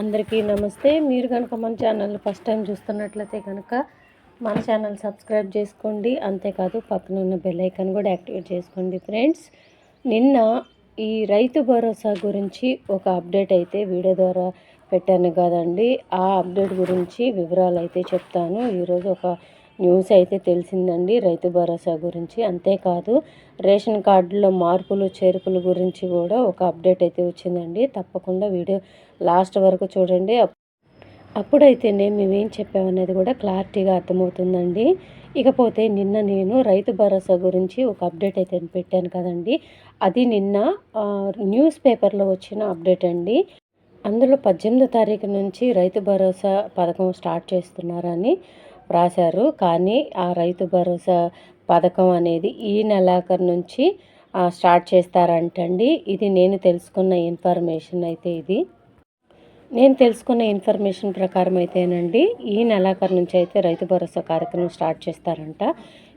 అందరికీ నమస్తే. మీరు కనుక మన ఛానల్ ఫస్ట్ టైం చూస్తున్నట్లయితే కనుక మన ఛానల్ సబ్స్క్రైబ్ చేసుకోండి. అంతేకాదు పక్కన ఉన్న బెల్ ఐకాన్ కూడా యాక్టివేట్ చేసుకోండి ఫ్రెండ్స్ నిన్న ఈ రైతు భరోసా గురించి ఒక అప్డేట్ అయితే వీడియో ద్వారా పెట్టాను కదండి. ఆ అప్డేట్ గురించి వివరాలు అయితే చెప్తాను. ఈరోజు ఒక న్యూస్ అయితే తెలిసిందండి రైతు భరోసా గురించి. అంతేకాదు రేషన్ కార్డులో మార్పులు చేర్పుల గురించి కూడా ఒక అప్డేట్ అయితే వచ్చిందండి. తప్పకుండా వీడియో లాస్ట్ వరకు చూడండి. అప్పుడైతే నేను మేమేం చెప్పామనేది కూడా క్లారిటీగా అర్థమవుతుందండి. ఇకపోతే నిన్న నేను రైతు భరోసా గురించి ఒక అప్డేట్ అయితే పెట్టాను కదండి. అది నిన్న న్యూస్ పేపర్లో వచ్చిన అప్డేట్ అండి. అందులో పద్దెనిమిదో తారీఖు నుంచి రైతు భరోసా పథకం స్టార్ట్ చేస్తున్నారని. రాశారు. కానీ ఆ రైతు భరోసా పథకం అనేది ఈ నెలాఖరు నుంచి స్టార్ట్ చేస్తారంటండి. ఇది నేను తెలుసుకున్న ఇన్ఫర్మేషన్ అయితే ఇది. నేను తెలుసుకున్న ఇన్ఫర్మేషన్ ప్రకారం అయితేనండి ఈ నెలాఖరు నుంచి అయితే రైతు భరోసా కార్యక్రమం స్టార్ట్ చేస్తారంట.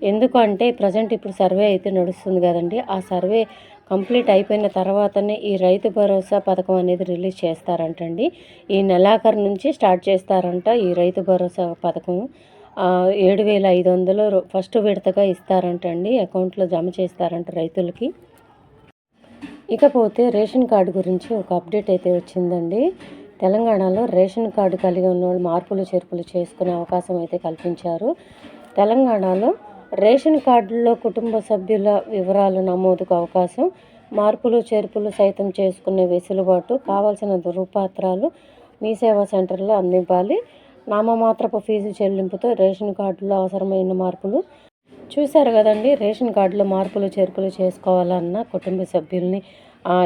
ఎందుకంటే ప్రజెంట్ ఇప్పుడు సర్వే అయితే నడుస్తుంది కదండి. ఆ సర్వే కంప్లీట్ అయిపోయిన తర్వాతనే ఈ రైతు భరోసా పథకం అనేది రిలీజ్ చేస్తారంటండి. ఈ నెలాఖరు నుంచి స్టార్ట్ చేస్తారంట ఈ రైతు భరోసా పథకం ఏడు వేల ఐదు వందలు ఫస్ట్ విడతగా ఇస్తారంటండి అకౌంట్లో జమ చేస్తారంట రైతులకి. ఇకపోతే రేషన్ కార్డు గురించి ఒక అప్డేట్ అయితే వచ్చిందండి. తెలంగాణలో రేషన్ కార్డు కలిగి ఉన్న వాళ్ళు మార్పులు చేర్పులు చేసుకునే అవకాశం అయితే కల్పించారు. తెలంగాణలో రేషన్ కార్డులో కుటుంబ సభ్యుల వివరాలు నమోదుకు అవకాశం మార్పులు చేర్పులు సైతం చేసుకునే వెసులుబాటు కావాల్సిన ధృవపత్రాలు మీ సేవా సెంటర్లో అందివ్వాలి నామమాత్రపు ఫీజు చెల్లింపుతో రేషన్ కార్డులో అవసరమైన మార్పులు. చూశారు కదండి రేషన్ కార్డులో మార్పులు చేర్పులు చేసుకోవాలన్నా కుటుంబ సభ్యుల్ని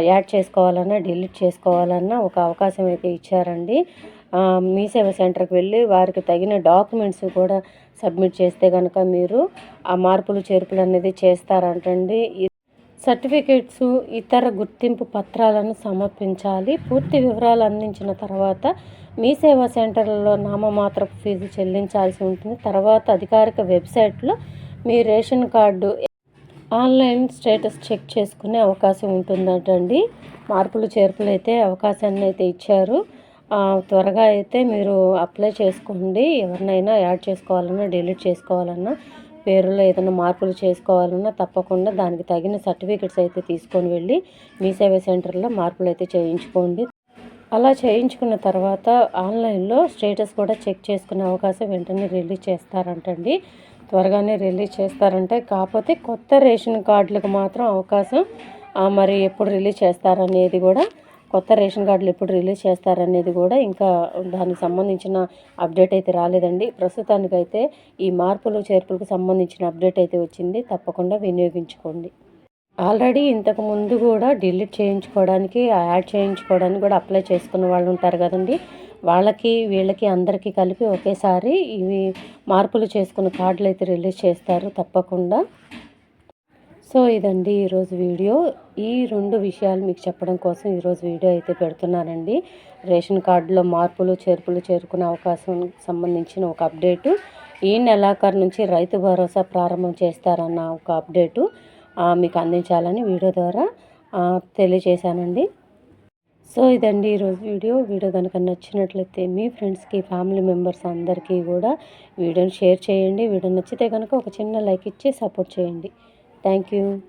యాడ్ చేసుకోవాలన్నా డిలీట్ చేసుకోవాలన్నా ఒక అవకాశం అయితే ఇచ్చారండి. మీ సేవ సెంటర్కి వెళ్ళి వారికి తగిన డాక్యుమెంట్స్ కూడా సబ్మిట్ చేస్తే కనుక మీరు ఆ మార్పులు చేర్పులు అనేది చేస్తారంటండి. సర్టిఫికేట్స్ ఇతర గుర్తింపు పత్రాలను సమర్పించాలి. పూర్తి వివరాలు అందించిన తర్వాత మీ సేవా సెంటర్లలో నామమాత్రపు ఫీజు చెల్లించాల్సి ఉంటుంది. తర్వాత అధికారిక వెబ్సైట్లో మీ ration card online status check చేసుకునే అవకాశం ఉంటుందటండి. మార్పులు చేర్పులు అయితే అవకాశాన్ని అయితే ఇచ్చారు. త్వరగా అయితే మీరు అప్లై చేసుకోండి. ఎవరినైనా యాడ్ చేసుకోవాలన్నా డిలీట్ చేసుకోవాలన్నా పేరులో ఏదైనా మార్పులు చేసుకోవాలన్నా తప్పకుండా దానికి తగిన సర్టిఫికెట్స్ అయితే తీసుకొని వెళ్ళి మీ సేవా సెంటర్లో మార్పులు అయితే చేయించుకోండి. అలా చేయించుకున్న తర్వాత ఆన్లైన్లో స్టేటస్ కూడా చెక్ చేసుకునే అవకాశం వెంటనే రిలీజ్ చేస్తారంటండి. త్వరగానే రిలీజ్ చేస్తారంటే కాకపోతే కొత్త రేషన్ కార్డులకు మాత్రం అవకాశం మరి ఎప్పుడు రిలీజ్ చేస్తారనేది కూడా కొత్త రేషన్ కార్డులు ఎప్పుడు రిలీజ్ చేస్తారనేది కూడా ఇంకా దానికి సంబంధించిన అప్డేట్ అయితే రాలేదండి. ప్రస్తుతానికైతే ఈ మార్పులు చేర్పులకు సంబంధించిన అప్డేట్ అయితే వచ్చింది. తప్పకుండా వినియోగించుకోండి. ఆల్రెడీ ఇంతకు ముందు కూడా డిలీట్ చేయించుకోవడానికి యాడ్ చేయించుకోవడానికి కూడా అప్లై చేసుకున్న వాళ్ళు ఉంటారు కదండి. వాళ్ళకి వీళ్ళకి అందరికీ కలిపి ఒకేసారి ఇవి మార్పులు చేసుకున్న కార్డులు అయితే రిలీజ్ చేస్తారు తప్పకుండా. సో ఇదండి ఈరోజు వీడియో. ఈ రెండు విషయాలు మీకు చెప్పడం కోసం ఈరోజు వీడియో అయితే పెడుతున్నానండి. రేషన్ కార్డులో మార్పులు చేర్పులు చేరుకునే అవకాశం సంబంధించిన ఒక అప్డేటు. ఈ నెలాఖరు నుంచి రైతు భరోసా ప్రారంభం చేస్తారన్న ఒక అప్డేటు మీకు అందించాలని వీడియో ద్వారా తెలియజేశానండి. సో ఇదండి ఈరోజు వీడియో. వీడియో కనుక నచ్చినట్లయితే మీ ఫ్రెండ్స్కి ఫ్యామిలీ మెంబర్స్ అందరికీ కూడా వీడియోని షేర్ చేయండి. వీడియో నచ్చితే కనుక ఒక చిన్న లైక్ ఇచ్చి సపోర్ట్ చేయండి. Thank you.